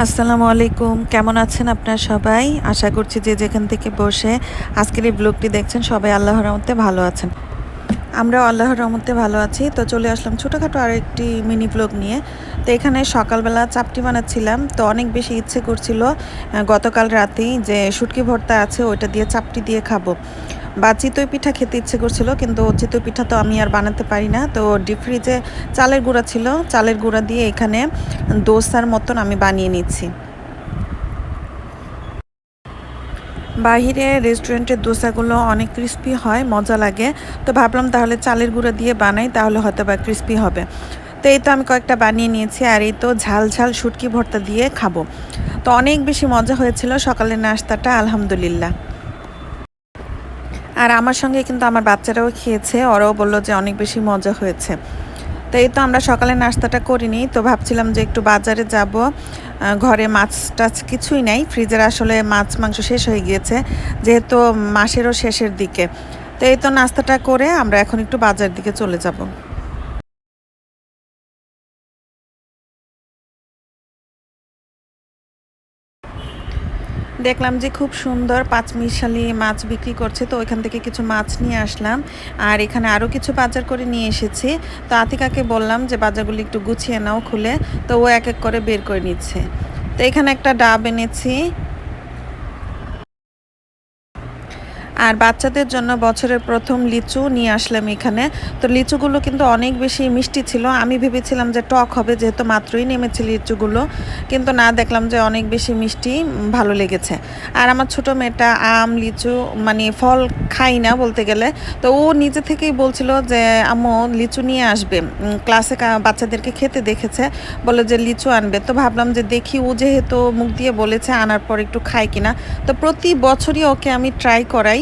আসসালামু আলাইকুম। কেমন আছেন আপনারা সবাই? আশা করছি যে যেখান থেকে বসে আজকের এই ব্লগটি দেখছেন, সবাই আল্লাহর রহমতে ভালো আছেন। আমরা আল্লাহর রহমতে ভালো আছি। তো চলে আসলাম ছোটোখাটো আর একটি মিনি ব্লগ নিয়ে। তো এখানে সকালবেলা চাপটি বানাচ্ছিলাম। তো অনেক বেশি ইচ্ছে করছিল গতকাল রাতেই যে শুটকি ভর্তা আছে, ওইটা দিয়ে চাপটি দিয়ে খাব। বা চিতই পিঠা খেতে ইচ্ছে করছিল, কিন্তু চিতই পিঠা তো আমি আর বানাতে পারি না। তো ডিপ ফ্রিজে চালের গুঁড়া ছিল, চালের গুঁড়া দিয়ে এখানে দোসার মতন আমি বানিয়ে নিচ্ছি। বাহিরে রেস্টুরেন্টের দোসাগুলো অনেক ক্রিস্পি হয়, মজা লাগে। তো ভাবলাম তাহলে চালের গুঁড়া দিয়ে বানাই, তাহলে হয়তো বা ক্রিস্পি হবে। তো এই তো আমি কয়েকটা বানিয়ে নিয়েছি, আর এই তো ঝাল ঝাল শুটকি ভর্তা দিয়ে খাব। তো অনেক বেশি মজা হয়েছিল সকালের নাস্তাটা, আলহামদুলিল্লাহ। আর আমার সঙ্গে কিন্তু আমার বাচ্চারাও খেয়েছে, ওরাও বলল যে অনেক বেশি মজা হয়েছে। তো এই তো আমরা সকালে নাস্তাটা করিনি, তো ভাবছিলাম যে একটু বাজারে যাব। ঘরে মাছ টাছ কিছুই নাই, ফ্রিজের আসলে মাছ মাংস শেষ হয়ে গিয়েছে, যেহেতু মাসেরও শেষের দিকে। তো এই তো নাস্তাটা করে আমরা এখন একটু বাজারের দিকে চলে যাব। দেখলাম যে খুব সুন্দর পাঁচমিশালি মাছ বিক্রি করছে, তো ওইখান থেকে কিছু মাছ নিয়ে আসলাম। আর এখানে আরও কিছু বাজার করে নিয়ে এসেছি। তো আতিকাকে বললাম যে, বাজারগুলি একটু গুছিয়ে নাও খুলে। তো ও এক এক করে বের করে নিচ্ছে। তো এখানে একটা ডাব এনেছি। আর বাচ্চাদের জন্য বছরের প্রথম লিচু নিয়ে আসলাম এখানে। তো লিচুগুলো কিন্তু অনেক বেশি মিষ্টি ছিল। আমি ভেবেছিলাম যে টক হবে, যেহেতু মাত্রই নেমেছে লিচুগুলো। কিন্তু না, দেখলাম যে অনেক বেশি মিষ্টি ভালো লেগেছে। আর আমার ছোট মেয়েটা আম, লিচু মানে ফল খাই না বলতে গেলে। তো ও নিজে থেকেই বলছিল যে, আম্মু, লিচু নিয়ে আসবে। ক্লাসে বাচ্চাদেরকে খেতে দেখেছে। বলে যে, লিচু আনবে। তো ভাবলাম যে, দেখি ও যেহেতু মুখ দিয়ে বলেছে, আনার পর একটু খায় কিনা। তো প্রতি বছরই ওকে আমি ট্রাই করাই।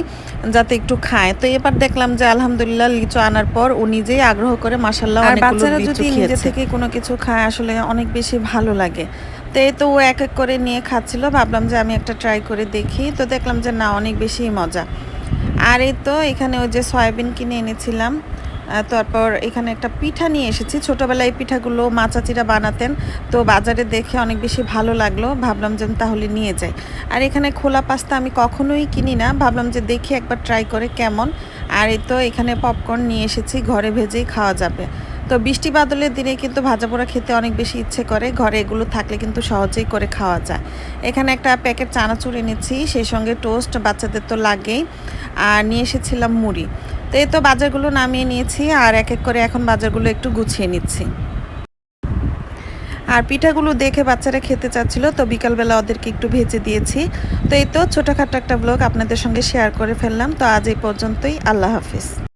যাতে একটু খায়। তো এবার দেখলাম যে আলহামদুলিল্লাহ লিচু আনার পর ও নিজেই আগ্রহ করে মাসাল্লাহ আর বাচ্চারা যদি নিজে থেকে কোনো কিছু খায় আসলে অনেক বেশি ভালো লাগে। তো এই তো ও এক এক করে নিয়ে খাচ্ছিল ভাবলাম যে আমি একটা ট্রাই করে দেখি। তো দেখলাম যে না অনেক বেশি মজা। আর এই তো এখানে ওই যে সয়াবিন কিনে এনেছিলাম। তারপর এখানে একটা পিঠা নিয়ে এসেছি। ছোটোবেলায় পিঠাগুলো মাচাচিরা বানাতেন, তো বাজারে দেখে অনেক বেশি ভালো লাগল। ভাবলাম যে তাহলে নিয়ে যাই। আর এখানে খোলা পাস্তা আমি কখনোই কিনি না। ভাবলাম যে দেখি একবার ট্রাই করে কেমন। আর এই তো এখানে পপকর্ন নিয়ে এসেছি, ঘরে ভেজেই খাওয়া যাবে। তো বৃষ্টি বাদলের দিনে কিন্তু ভাজা পোড়া খেতে অনেক বেশি ইচ্ছে করে। ঘরে এগুলো থাকলে কিন্তু সহজেই করে খাওয়া যায়। এখানে একটা প্যাকেট চানাচুর এনেছি, সেই সঙ্গে টোস্ট বাচ্চাদের তো লাগেই। আর নিয়ে এসেছিলাম মুড়ি। তো এই তো বাজারগুলো নামিয়ে নিয়েছি আর এক এক করে এখন বাজারগুলো একটু গুছিয়ে নিচ্ছি। আর পিঠাগুলো দেখে বাচ্চারা খেতে চাচ্ছিল, তো বিকালবেলা ওদেরকে একটু ভেজে দিয়েছি। তো এই তো ছোটোখাটো একটা ব্লগ আপনাদের সঙ্গে শেয়ার করে ফেললাম, তো আজ এই পর্যন্তই, আল্লাহ হাফিজ।